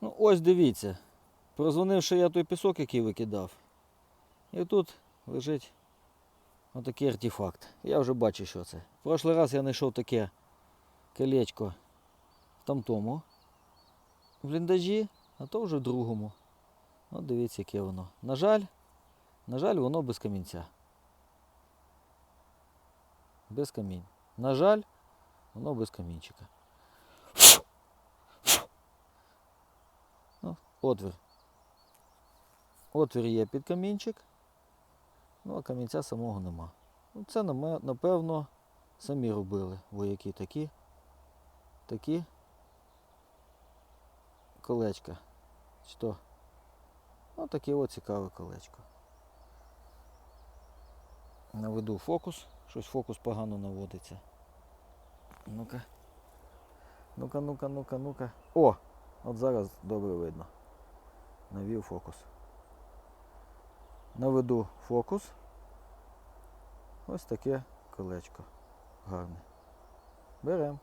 Ну, ось дивіться. Прозвонивши я той пісок, який викидав. І тут лежить отакий артефакт. Я вже бачу, що це. В прошлий раз я знайшов таке колечко в тамтому бліндажі, а то вже в другому. От дивіться, яке воно. На жаль, на жаль, воно без камінця. Без камінь. На жаль, воно без камінчика. Ну, отвір. Отвір є під камінчик, ну а камінця самого нема. Ну, це напевно самі робили вояки такі. Такі колечка. Чи то? Ну, таке от цікаве колечко. Наведу фокус. Щось фокус погано наводиться. Ну-ка. Ну-ка, ну-ка, ну-ка, ну-ка. О! От зараз добре видно. Навів фокус. Наведу фокус. Ось таке колечко. Гарне. Беремо.